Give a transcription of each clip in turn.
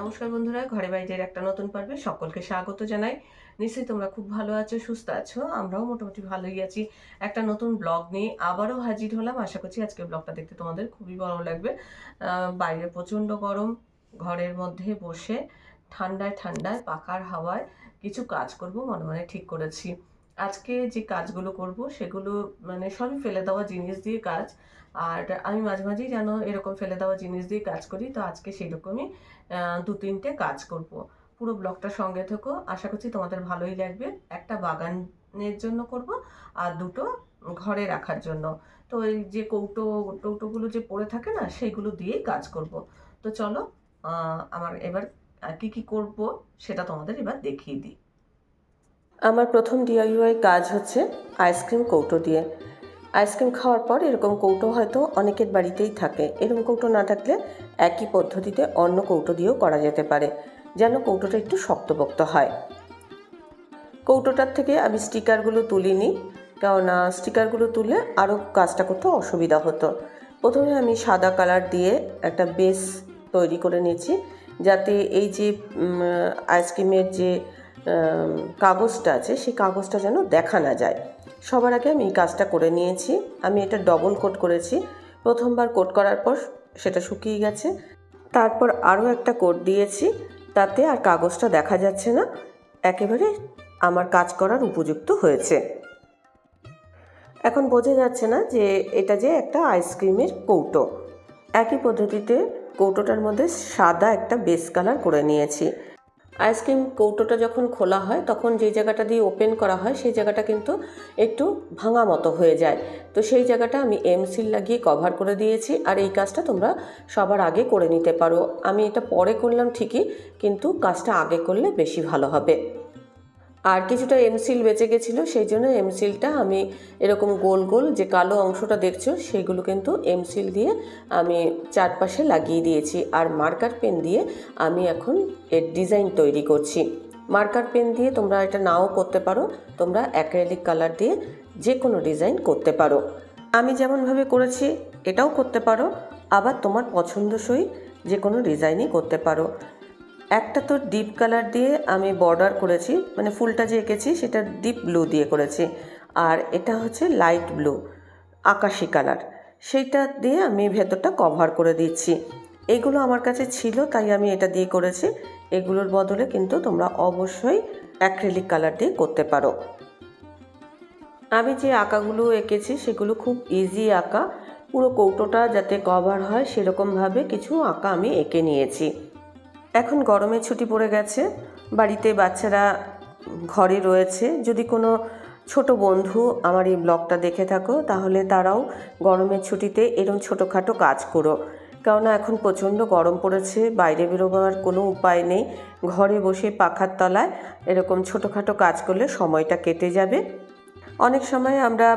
নমস্কার বন্ধুরা, ঘরে বাইরের একটা নতুন পর্বে সকলকে স্বাগত জানাই। নিশ্চয়ই তোমরা খুব ভালো আছো, সুস্থ আছো, আমরাও মোটামুটি ভালোই আছি। একটা নতুন ব্লগ নিয়ে আবারও হাজির হলাম। আশা করছি আজকে ব্লগটা দেখতে তোমাদের খুবই ভালো লাগবে। বাইরে প্রচণ্ড গরম, ঘরের মধ্যে বসে ঠান্ডায় ঠান্ডায় পাখার হাওয়ায় কিছু কাজ করব মনে মনে ঠিক করেছি। আজকে যে কাজগুলো করব, সেগুলো মানে সবই ফেলে দেওয়া জিনিস দিয়ে কাজ। আর আমি মাঝে মাঝেই যেন এরকম ফেলে দেওয়া জিনিস দিয়ে কাজ করি, তো আজকে সেই রকমই দু তিনটে কাজ করব। পুরো ব্লগটা সঙ্গে থেকো, আশা করছি তোমাদের ভালোই লাগবে। একটা বাগানের জন্য করব, আর দুটো ঘরে রাখার জন্য। তো এই যে কৌটো টৌটোগুলো যে পড়ে থাকে না সেইগুলো দিয়েই কাজ করব। তো চলো আমার এবার কি কি করব, সেটা তোমাদের এবার দেখিয়ে দিই। আমার প্রথম ডিআইওয়াই কাজ হচ্ছে আইসক্রিম কৌটো দিয়ে। আইসক্রিম খাওয়ার পর এরকম কৌটো হয়তো অনেকের বাড়িতেই থাকে। এরকম কৌটো না থাকলে একই পদ্ধতিতে অন্য কৌটো দিয়েও করা যেতে পারে, যেন কৌটোটা একটু শক্তপোক্ত হয়। কৌটোটার থেকে আমি স্টিকারগুলো তুলিনি, কেননা স্টিকারগুলো তুলে আরও কাজটা করতে অসুবিধা হতো। প্রথমে আমি সাদা কালার দিয়ে একটা বেস তৈরি করে নিয়েছি, যাতে এই যে আইসক্রিমের যে কাগজটা আছে, সেই কাগজটা যেন দেখা না যায়। সবার আগে আমি এই কাজটা করে নিয়েছি। আমি এটা ডবল কোট করেছি। প্রথমবার কোট করার পর সেটা শুকিয়ে গেছে। তারপর আরও একটা কোট দিয়েছি। তাতে আর কাগজটা দেখা যাচ্ছে না। একেবারে আমার কাজ করার উপযুক্ত হয়েছে। এখন বোঝা যাচ্ছে না যে এটা যে একটা আইসক্রিমের কৌটো। একই পদ্ধতিতে কৌটোটার মধ্যে সাদা একটা বেস কালার করে নিয়েছি। আইসক্রিম কৌটোটা যখন খোলা হয়, তখন যে জায়গাটা দিয়ে ওপেন করা হয়, সেই জায়গাটা কিন্তু একটু ভাঙা মতো হয়ে যায়। তো সেই জায়গাটা আমি এমসিল লাগিয়ে কভার করে দিয়েছি আর এই কাজটা তোমরা সবার আগে করে নিতে পারো। আমি এটা পরে করলাম ঠিকই, কিন্তু কাজটা আগে করলে বেশি ভালো হবে। আর কিছুটা এমসিল বেঁচে গেছিল, সেই জন্য এমসিলটা আমি এরকম গোল গোল যে কালো অংশটা দেখছ, সেগুলো কিন্তু এমসিল দিয়ে আমি চারপাশে লাগিয়ে দিয়েছি। আর মার্কার পেন দিয়ে আমি এখন এর ডিজাইন তৈরি করছি। মার্কার পেন দিয়ে তোমরা এটা নাও করতে পারো, তোমরা অ্যাক্রেলিক কালার দিয়ে যে কোনো ডিজাইন করতে পারো। আমি যেমনভাবে করেছি, এটাও করতে পারো। আবার তোমার পছন্দসই যে কোনো ডিজাইনই করতে পারো। একটা তো ডিপ কালার দিয়ে আমি বর্ডার করেছি মানে ফুলটা যে এঁকেছি সেটা ডিপ ব্লু দিয়ে করেছি। আর এটা হচ্ছে লাইট ব্লু আকাশি কালার সেইটা দিয়ে আমি ভেতরটা কভার করে দিচ্ছি। এগুলো আমার কাছে ছিল, তাই আমি এটা দিয়ে করেছি। এগুলোর বদলে কিন্তু তোমরা অবশ্যই অ্যাক্রেলিক কালার দিয়ে করতে পারো। আমি যে আঁকাগুলো এঁকেছি সেগুলো খুব ইজি আঁকা। পুরো কৌটোটা যাতে কভার হয় সেরকমভাবে কিছু আঁকা আমি এঁকে নিয়েছি। এখন গরমের ছুটি পড়ে গেছে। বাড়িতে বাচ্চারা ঘরে রয়েছে। যদি কোনো ছোট বন্ধু আমার এই ব্লগটা দেখে থাকো, তাহলে তারাও গরমের ছুটিতে এরকম ছোটোখাটো কাজ করো। কেননা এখন প্রচণ্ড গরম পড়েছে, বাইরে বেরোবার কোনো উপায় নেই। ঘরে বসে পাখার তলায় এরকম ছোটোখাটো কাজ করলে সময়টা কেটে যাবে। অনেক সময় আমরা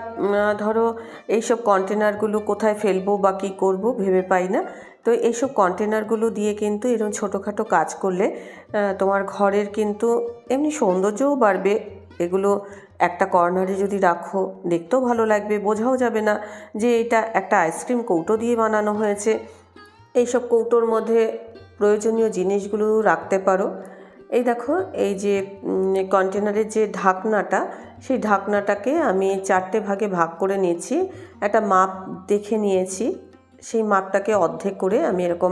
ধরো এইসব কন্টেনারগুলো কোথায় ফেলব বা কী করব ভেবে পাই না। তো এইসব কন্টেনারগুলো দিয়ে কিন্তু এরকম ছোটোখাটো কাজ করলে তোমার ঘরের কিন্তু এমনি সৌন্দর্যও বাড়বে। এগুলো একটা কর্নারে যদি রাখো, দেখতেও ভালো লাগবে, বোঝাও যাবে না যে এটা একটা আইসক্রিম কৌটো দিয়ে বানানো হয়েছে। এইসব কৌটোর মধ্যে প্রয়োজনীয় জিনিসগুলো রাখতে পারো। এই দেখো, এই যে কন্টেনারের যে ঢাকনাটা, সেই ঢাকনাটাকে আমি চারটে ভাগে ভাগ করে নিয়েছি। একটা মাপ দেখে নিয়েছি। সেই মাপটাকে অর্ধেক করে আমি এরকম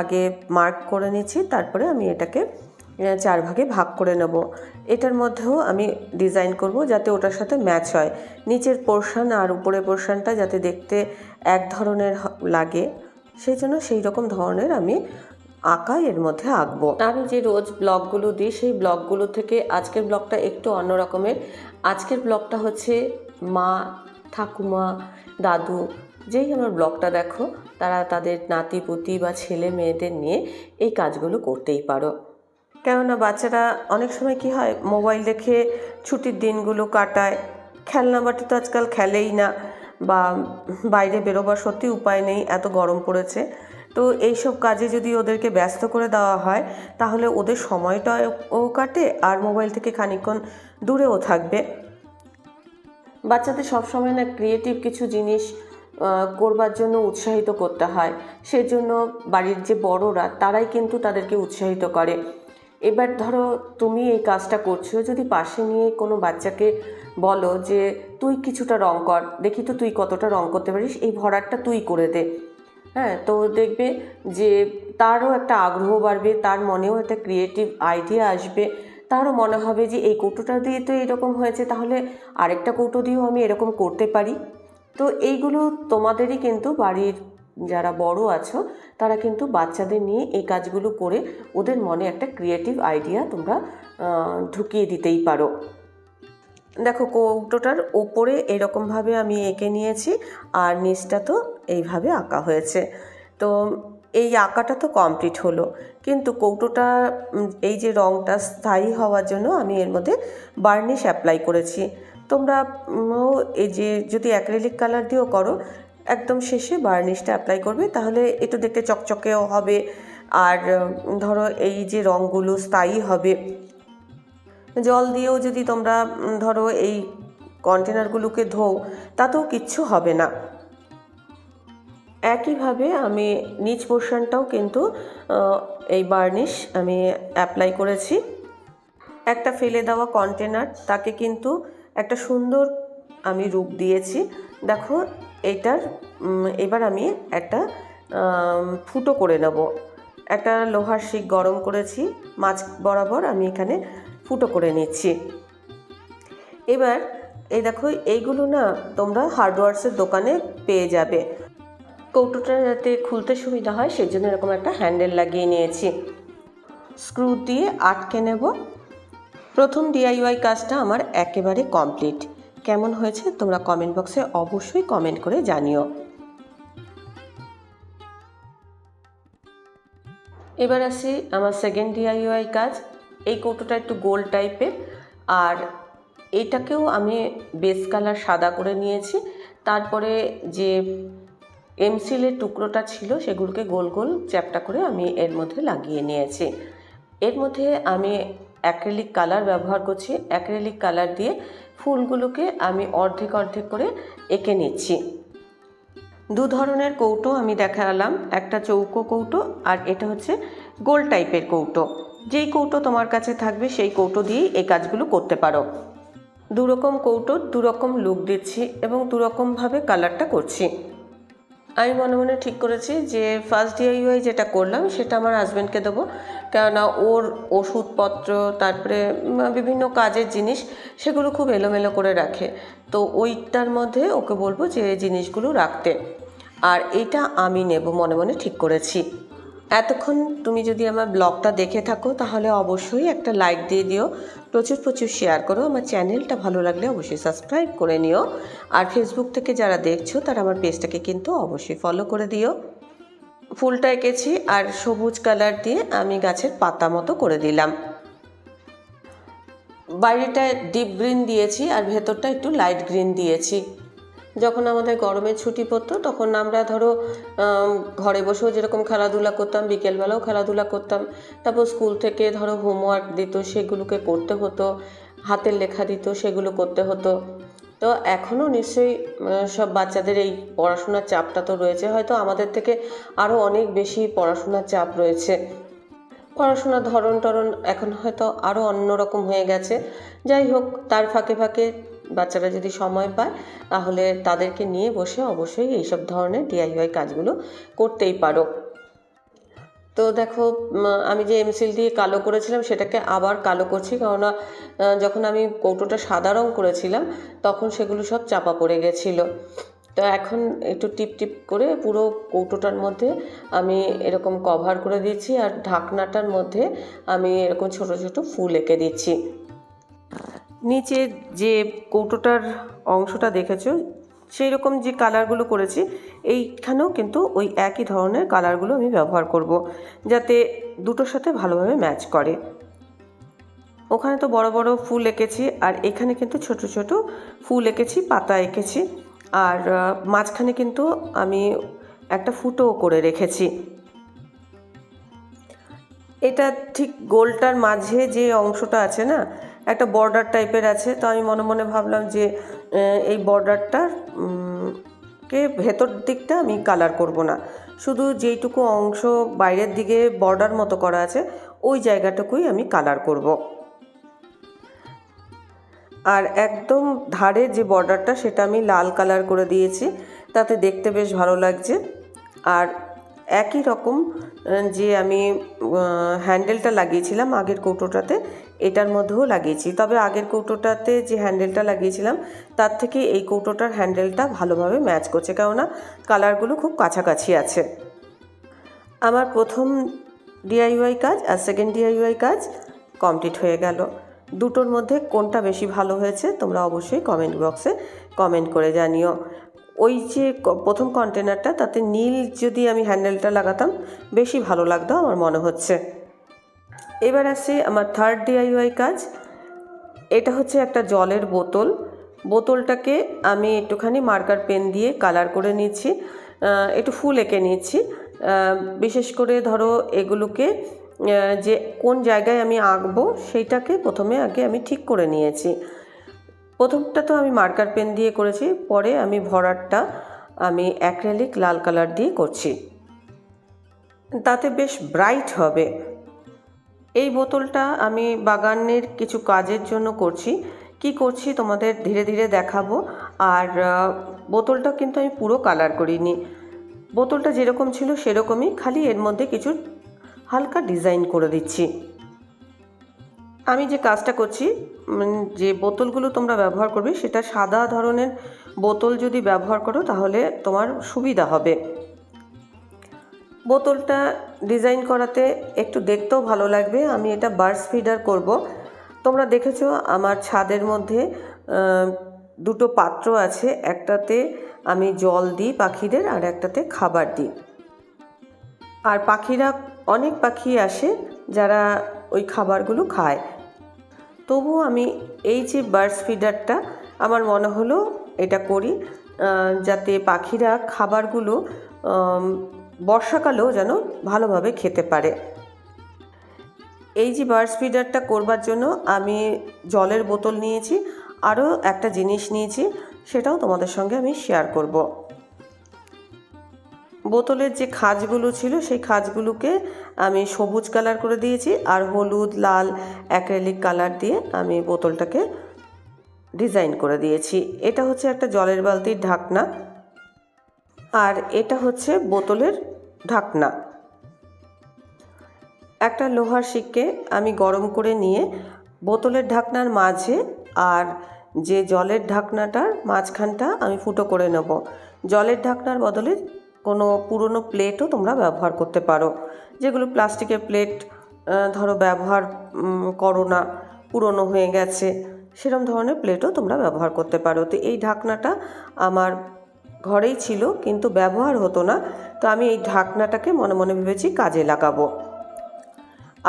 আগে মার্ক করে নিয়েছি। তারপরে আমি এটাকে চার ভাগে ভাগ করে নেব। এটার মধ্যেও আমি ডিজাইন করব যাতে ওটার সাথে ম্যাচ হয়। নিচের পোর্শন আর উপরের পোর্শনটা যাতে দেখতে এক ধরনের লাগে। সেই জন্য সেই রকম ধরনের আমি আঁকা এর মধ্যে আঁকবো। আমি যে রোজ ব্লগগুলো দিই, সেই ব্লগগুলো থেকে আজকের ব্লগটা একটু অন্য রকমের। আজকের ব্লগটা হচ্ছে মা, ঠাকুমা, দাদু, যেই আমার ব্লগটা দেখো, তারা তাদের নাতি, পুতি বা ছেলে মেয়েদের নিয়ে এই কাজগুলো করতেই পারো। কেননা বাচ্চারা অনেক সময় কি হয়, মোবাইল দেখে ছুটির দিনগুলো কাটায়। খেলনা বাটি তো আজকাল খেলেই না, বা বাইরে বেরোবার সত্যি উপায় নেই, এত গরম পড়েছে। তো এইসব কাজে যদি ওদেরকে ব্যস্ত করে দেওয়া হয়, তাহলে ওদের সময়টাও কাটে আর মোবাইল থেকে খানিকক্ষণ দূরেও থাকবে। বাচ্চাদের সবসময় না ক্রিয়েটিভ কিছু জিনিস করবার জন্য উৎসাহিত করতে হয়। সেজন্য বাড়ির যে বড়রা, তারাই কিন্তু তাদেরকে উৎসাহিত করে। এবার ধরো তুমি এই কাজটা করছ, যদি পাশে নিয়ে কোনো বাচ্চাকে বলো যে, তুই কিছুটা রং কর, দেখি তো তুই কতটা রং করতে পারিস, এই ভরাটটা তুই করে দে। হ্যাঁ তো দেখবে যে তারও একটা আগ্রহ বাড়বে, তার মনেও একটা ক্রিয়েটিভ আইডিয়া আসবে। তারও মনে হবে যে এই কৌটোটা দিয়ে তো এরকম হয়েছে, তাহলে আরেকটা কৌটো দিয়েও আমি এরকম করতে পারি। তো এইগুলো তোমাদেরই কিন্তু বাড়ির যারা বড় আছো, তারা কিন্তু বাচ্চাদের নিয়ে এই কাজগুলো করে ওদের মনে একটা ক্রিয়েটিভ আইডিয়া তোমরা ঢুকিয়ে দিতেই পারো। দেখো কৌটোটার ওপরে এরকমভাবে আমি এঁকে নিয়েছি আর নিচটা তো এইভাবে আঁকা হয়েছে। তো এই আঁকাটা তো কমপ্লিট হলো। কিন্তু কৌটোটা এই যে রঙটা স্থায়ী হওয়ার জন্য আমি এর মধ্যে বার্নিশ অ্যাপ্লাই করেছি। তোমরা এই যে যদি অ্যাক্রেলিক কালার দিয়েও করো, একদম শেষে বার্নিশটা অ্যাপ্লাই করবে, তাহলে একটু দেখতে চকচকেও হবে। আর ধরো এই যে রঙগুলো স্থায়ী হবে জল দিয়েও যদি তোমরা ধরো এই কন্টেনারগুলোকে ধোও তাতেও কিচ্ছু হবে না। একইভাবে আমি নিচ পোর্শনটাও কিন্তু এই বার্নিশ আমি অ্যাপ্লাই করেছি। একটা ফেলে দেওয়া কন্টেনার তাকে কিন্তু একটা সুন্দর আমি রূপ দিয়েছি। দেখো এইটার উম, এবার আমি একটা ফুটো করে নেব। একটা লোহার শিক গরম করেছি মাছ বরাবর আমি এখানে ফুটো করে নিচ্ছি। এবার এই দেখো, এইগুলো না তোমরা হার্ডওয়ার্সের দোকানে পেয়ে যাবে। কৌটোটা যাতে খুলতে সুবিধা হয় সেই জন্য এরকম একটা হ্যান্ডেল লাগিয়ে নিয়েছি। স্ক্রু দিয়ে আটকে নেব। প্রথম ডিআইওয়াই কাজটা আমার একেবারে কমপ্লিট কেমন হয়েছে তোমরা কমেন্ট বক্সে অবশ্যই কমেন্ট করে জানিও। এবার আসি আমার সেকেন্ড ডিআইওয়াই কাজ। এই কৌটোটা একটু গোল টাইপের। আর এটাকেও আমি বেস কালার সাদা করে নিয়েছি। তারপরে যে এমসিলের টুকরোটা ছিল, সেগুলোকে গোল গোল চ্যাপটা করে আমি এর মধ্যে লাগিয়ে নিয়েছি। এর মধ্যে আমি অ্যাক্রেলিক কালার ব্যবহার করছি। অ্যাক্রেলিক কালার দিয়ে ফুলগুলোকে আমি অর্ধেক অর্ধেক করে এঁকে নিচ্ছি। দু ধরনের কৌটো আমি দেখালাম। একটা চৌকো কৌটো আর এটা হচ্ছে গোল টাইপের কৌটো। যেই কৌটো তোমার কাছে থাকবে, সেই কৌটো দিয়েই এই কাজগুলো করতে পারো। দুরকম কৌটো, দুরকম লুক দিচ্ছি এবং দুরকমভাবে কালারটা করছি। আমি মনে মনে ঠিক করেছি যে ফার্স্ট ডিআইওয়াই যেটা করলাম, সেটা আমার হাজব্যান্ডকে দেবো। কেননা ওর ওষুধপত্র, তারপরে বিভিন্ন কাজের জিনিস, সেগুলো খুব এলোমেলো করে রাখে। তো ওইটার মধ্যে ওকে বলব যে জিনিসগুলো রাখতে। আর এটা আমি নেব মনে মনে ঠিক করেছি। এতক্ষণ তুমি যদি আমার ব্লগটা দেখে থাকো, তাহলে অবশ্যই একটা লাইক দিয়ে দিও। প্রচুর প্রচুর শেয়ার করো। আমার চ্যানেলটা ভালো লাগলে অবশ্যই সাবস্ক্রাইব করে নিও। আর ফেসবুক থেকে যারা দেখছ, তারা আমার পেজটাকে কিন্তু অবশ্যই ফলো করে দিও। ফুলটা এঁকেছি আর সবুজ কালার দিয়ে আমি গাছের পাতা মতো করে দিলাম। বাইরেটা ডিপ গ্রিন দিয়েছি আর ভেতরটা একটু লাইট গ্রিন দিয়েছি। যখন আমাদের গরমের ছুটি পড়তো, তখন আমরা ধরো ঘরে বসেও যেরকম খেলাধুলা করতাম, বিকেলবেলাও খেলাধুলা করতাম। তারপর স্কুল থেকে ধরো হোমওয়ার্ক দিত, সেগুলোকে করতে হতো, হাতের লেখা দিত, সেগুলো করতে হতো। তো এখনও নিশ্চয়ই সব বাচ্চাদের এই পড়াশোনার চাপটা তো রয়েছে। হয়তো আমাদের থেকে আরও অনেক বেশি পড়াশোনার চাপ রয়েছে। পড়াশোনার ধরন টরন এখন হয়তো আরও অন্যরকম হয়ে গেছে। যাই হোক, তার ফাঁকে ফাঁকে বাচ্চারা যদি সময় পায়, তাহলে তাদেরকে নিয়ে বসে অবশ্যই এইসব ধরনের ডিআইওয়াই কাজগুলো করতেই পারো। তো দেখো আমি যে এমসিল দিয়ে কালো করেছিলাম, সেটাকে আবার কালো করছি, কেননা যখন আমি কৌটোটা সাদা রং করেছিলাম, তখন সেগুলো সব চাপা পড়ে গেছিল। তো এখন একটু টিপ টিপ করে পুরো কৌটোটার মধ্যে আমি এরকম কভার করে দিচ্ছি আর ঢাকনাটার মধ্যে আমি এরকম ছোট ছোট ফুল এঁকে দিচ্ছি। নিচে যে কৌটোটার অংশটা দেখেছ সেই রকম যে কালারগুলো করেছি, এইখানেও কিন্তু ওই একই ধরনের কালারগুলো আমি ব্যবহার করব, যাতে দুটোর সাথে ভালোভাবে ম্যাচ করে। ওখানে তো বড় বড় ফুল এঁকেছি, আর এখানে কিন্তু ছোট ছোট ফুল এঁকেছি, পাতা এঁকেছি, আর মাঝখানে কিন্তু আমি একটা ফুটোও করে রেখেছি। এটা ঠিক গোলটার মাঝে যে অংশটা আছে না একটা বর্ডার টাইপের আছে, তো আমি মনে মনে ভাবলাম যে এই বর্ডারটা কে ভেতর দিকটা আমি কালার করব না। শুধু যেইটুকু অংশ বাইরের দিকে বর্ডার মতো করা আছে, ওই জায়গাটুকুই আমি কালার করব। আর একদম ধারে যে বর্ডারটা সেটা আমি লাল কালার করে দিয়েছি, তাতে দেখতে বেশ ভালো লাগছে। আর একই রকম যে আমি হ্যান্ডেলটা লাগিয়েছিলাম আগের কৌটোটাতে, এটার মধ্যেও লাগিয়েছি। তবে আগের কৌটোটাতে যে হ্যান্ডেলটা লাগিয়েছিলাম, তার থেকে এই কৌটোটার হ্যান্ডেলটা ভালোভাবে ম্যাচ করছে, কেননা কালারগুলো খুব কাছাকাছি আছে। আমার প্রথম ডিআইওয়াই কাজ আর সেকেন্ড ডিআইওয়াই কাজ কমপ্লিট হয়ে গেল। দুটোর মধ্যে কোনটা বেশি ভালো হয়েছে, তোমরা অবশ্যই কমেন্ট বক্সে কমেন্ট করে জানিও। ওই যে প্রথম কন্টেনারটা তাতে নীল যদি আমি হ্যান্ডেলটা লাগাতাম, বেশি ভালো লাগতো আমার মনে হচ্ছে। এবার আসে আমার থার্ড ডিআইওয়াই কাজ। এটা হচ্ছে একটা জলের বোতল। বোতলটাকে আমি একটুখানি মার্কার পেন দিয়ে কালার করে নিয়েছি একটু ফুল এঁকে নিয়েছি। বিশেষ করে ধরো এগুলোকে যে কোন জায়গায় আমি আঁকবো, সেইটাকে প্রথমে আগে আমি ঠিক করে নিয়েছি। প্রথমটা তো আমি মার্কার পেন দিয়ে করেছি, পরে আমি ভরাটটা আমি অ্যাক্রেলিক লাল কালার দিয়ে করছি। তাতে বেশ ব্রাইট হবে। এই বোতলটা আমি বাগানের কিছু কাজের জন্য করছি। কি করছি তোমাদের ধীরে ধীরে দেখাবো। আর বোতলটা কিন্তু আমি পুরো কালার করিনি। বোতলটা যেরকম ছিল সেরকমই, খালি এর মধ্যে কিছু হালকা ডিজাইন করে দিচ্ছি। আমি যে কাজটা করছি যে বোতলগুলো তোমরা ব্যবহার করবে, সেটা সাদা ধরনের বোতল যদি ব্যবহার করো, তাহলে তোমার সুবিধা হবে। বোতলটা ডিজাইন করাতে একটু দেখতেও ভালো লাগবে। আমি এটা বার্স ফিডার করব। তোমরা দেখেছ আমার ছাদের মধ্যে দুটো পাত্র আছে। একটাতে আমি জল দিই পাখিদের, আর একটাতে খাবার দিই। আর পাখিরা, অনেক পাখি আসে যারা ওই খাবারগুলো খায়। তবুও আমি এই যে বার্ডস ফিডারটা, আমার মনে হলো এটা করি যাতে পাখিরা খাবারগুলো বর্ষাকালেও যেন ভালোভাবে খেতে পারে। এই যে বার্ডস ফিডারটা করবার জন্য আমি জলের বোতল নিয়েছি, আরও একটা জিনিস নিয়েছি, সেটাও তোমাদের সঙ্গে আমি শেয়ার করব। বোতলের যে খাঁজগুলো ছিল, সেই খাঁজগুলোকে আমি সবুজ কালার করে দিয়েছি আর হলুদ, লাল অ্যাক্রেলিক কালার দিয়ে আমি বোতলটাকে ডিজাইন করে দিয়েছি। এটা হচ্ছে একটা জলের বালতির ঢাকনা আর এটা হচ্ছে বোতলের ঢাকনা। একটা লোহার শিককে আমি গরম করে নিয়ে বোতলের ঢাকনার মাঝে আর যে জলের ঢাকনাটার মাঝখানটা আমি ফুটো করে নেব। জলের ঢাকনার বদলে কোনো পুরনো প্লেটও তোমরা ব্যবহার করতে পারো। যেগুলো প্লাস্টিকের প্লেট ধরো ব্যবহার করো না, পুরনো হয়ে গেছে সেরকম ধরনের প্লেটও তোমরা ব্যবহার করতে পারো। তো এই ঢাকনাটা আমার ঘরেই ছিল, কিন্তু ব্যবহার হতো না, তো আমি এই ঢাকনাটাকে মনে মনে ভেবেছি কাজে লাগাবো।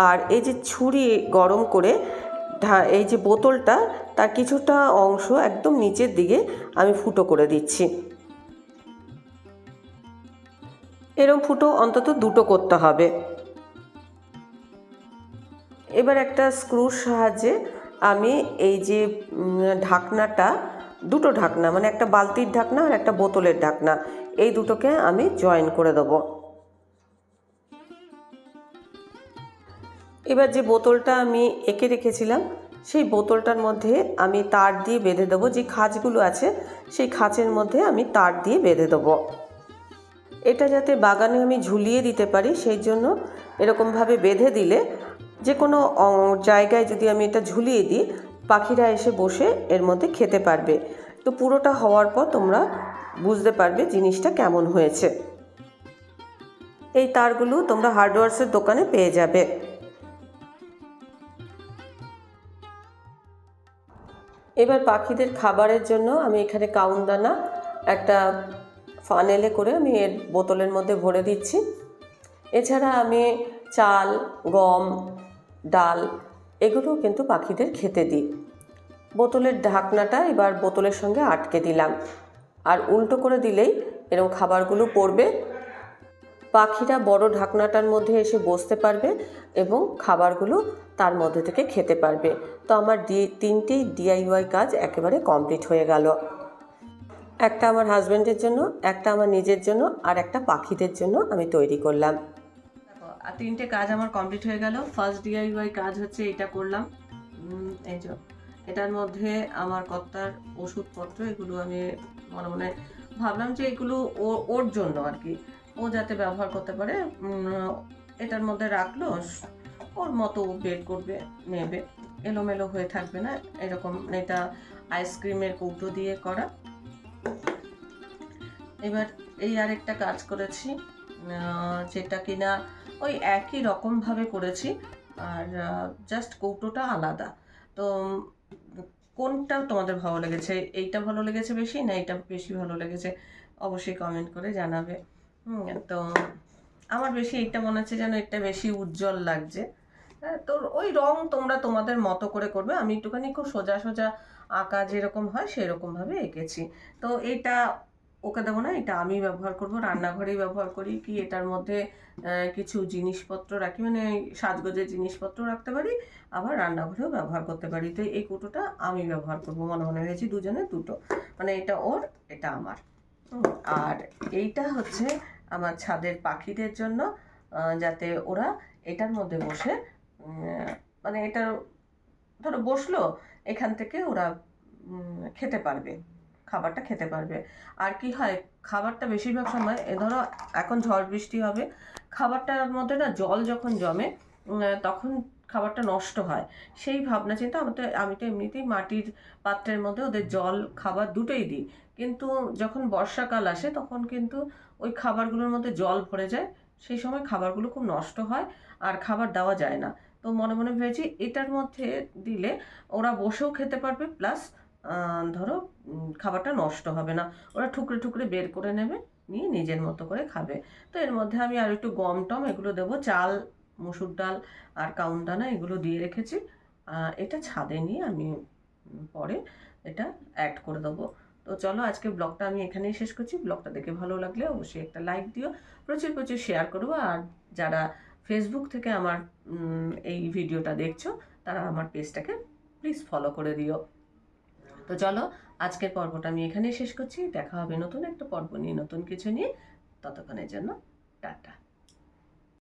আর এই যে ছুরি গরম করে এই যে বোতলটা, তার কিছুটা অংশ একদম নিচের দিকে আমি ফুটো করে দিচ্ছি। এরম ফুটো অন্তত দুটো করতে হবে। এবার একটা স্ক্রুর সাহায্যে আমি এই যে ঢাকনাটা, দুটো ঢাকনা মানে একটা বালতির ঢাকনা আর একটা বোতলের ঢাকনা, এই দুটোকে আমি জয়েন করে দেবো। এবার যে বোতলটা আমি এঁকে রেখেছিলাম, সেই বোতলটার মধ্যে আমি তার দিয়ে বেঁধে দেবো, যে খাঁজগুলো আছে, সেই খাঁচের মধ্যে আমি তার দিয়ে বেঁধে দেবো। এটা যাতে বাগানে আমি ঝুলিয়ে দিতে পারি, সেই জন্য এরকমভাবে বেঁধে দিলে যে কোনো জায়গায় যদি আমি এটা ঝুলিয়ে দিই, পাখিরা এসে বসে এর মধ্যে খেতে পারবে। তো পুরোটা হওয়ার পর তোমরা বুঝতে পারবে জিনিসটা কেমন হয়েছে। এই তারগুলো তোমরা হার্ডওয়ার্সের দোকানে পেয়ে যাবে। এবার পাখিদের খাবারের জন্য আমি এখানে কাউনদানা, একটা ফানেলে করে আমি এর বোতলের মধ্যে ভরে দিচ্ছি। এছাড়া আমি চাল, গম, ডাল এগুলোও কিন্তু পাখিদের খেতে দিই। বোতলের ঢাকনাটা এবার বোতলের সঙ্গে আটকে দিলাম। আর উল্টো করে দিলেই এরকম খাবারগুলো পড়বে। পাখিরা বড় ঢাকনাটার মধ্যে এসে বসতে পারবে এবং খাবারগুলো তার মধ্যে থেকে খেতে পারবে। তো আমার ডি তিনটেই ডিআইওয়াই কাজ একেবারে কমপ্লিট হয়ে গেল। একটা আমার হাজব্যান্ডের জন্য, একটা আমার নিজের জন্য, আর একটা পাখিদের জন্য আমি তৈরি করলাম। আর তিনটে কাজ আমার কমপ্লিট হয়ে গেল। ফার্স্ট ডিআইওয়াই কাজ হচ্ছে এটা করলাম। এই যে, এটার মধ্যে আমার কর্তার ওষুধপত্র, এগুলো আমি মনে মনে ভাবলাম যে এগুলো ওর জন্য আর কি। ও যাতে ব্যবহার করতে পারে এটার মধ্যে রাখল, ওর মতো বের করবে, নেবে। এলোমেলো হয়ে থাকবে না, এরকম এটা আইসক্রিমের কৌটো দিয়ে করা। এবার এই আরেকটা কাজ করেছি যেটা কিনা ওই একই রকমভাবে করেছি আর জাস্ট কৌটোটা আলাদা। তো কোনটা তোমাদের ভালো লেগেছে? এইটা ভালো লেগেছে বেশি না এইটা বেশি ভালো লেগেছে? অবশ্যই কমেন্ট করে জানাবে। তো আমার বেশি এইটা মনে হচ্ছে যেন এটা বেশি উজ্জ্বল লাগছে। হ্যাঁ, তো ওই রং তোমরা তোমাদের মতো করে করবে। আমি একটুখানি খুব সোজা সোজা আঁকা যেরকম হয় সেরকমভাবে এঁকেছি। তো এইটা ওকে দেবো না, এটা আমি ব্যবহার করব, রান্নাঘরেই ব্যবহার করি, কি এটার মধ্যে কিছু জিনিসপত্র রাখি মানে সাজগোজের জিনিসপত্র রাখতে পারি, আবার রান্নাঘরেও ব্যবহার করতে পারি, তো এই কুটোটা আমি ব্যবহার করব, মনে মনে হয়েছি দুজনে দুটো মানে এটা ওর, এটা আমার। আর এইটা হচ্ছে আমার ছাদের পাখিদের জন্য যাতে ওরা এটার মধ্যে বসে মানে এটা ধরো বসল, এখান থেকে ওরা খেতে পারবে। খাবারটা খেতে পারবে। আর কি হয়, খাবারটা বেশিরভাগ সময়, এ ধরো এখন ঝড় বৃষ্টি হবে, খাবারটার মধ্যে না জল যখন জমে তখন খাবারটা নষ্ট হয়। সেই ভাবনা চিন্তা আমি তো আমি তো এমনিতেই মাটির পাত্রের মধ্যে ওদের জল, খাবার দুটোই দিই। কিন্তু যখন বর্ষাকাল আসে, তখন কিন্তু ওই খাবারগুলোর মধ্যে জল ভরে যায়। সেই সময় খাবারগুলো খুব নষ্ট হয় আর খাবার দেওয়া যায় না। তো মনে মনে ভেবেছি এটার মধ্যে দিলে ওরা বসেও খেতে পারবে, প্লাস ধরো খাবারটা নষ্ট হবে না। ওরা ঠুকরে ঠুকরে বের করে নেবে, নিয়ে নিজের মতো করে খাবে। তো এর মধ্যে আমি আর একটু গম টম, এগুলো দেবো, চাল, মুসুর ডাল আর কাউনদানা এগুলো দিয়ে রেখেছি। এটা ছাদে নিয়ে আমি পরে এটা অ্যাড করে দেবো। তো চলো, আজকে ব্লগটা আমি এখানেই শেষ করছি। ব্লগটা দেখে ভালো লাগলে অবশ্যই একটা লাইক দিও। প্রচুর প্রচুর শেয়ার করব আর যারা ফেসবুক থেকে আমার এই ভিডিওটা দেখছ, তারা আমার পেজটাকে প্লিজ ফলো করে দিও। তো চলো, আজকের পর্বটা আমি এখানেই শেষ করছি। দেখা হবে নতুন একটা পর্ব নিয়ে, নতুন কিছু নিয়ে। ততক্ষণের জন্য টাটা।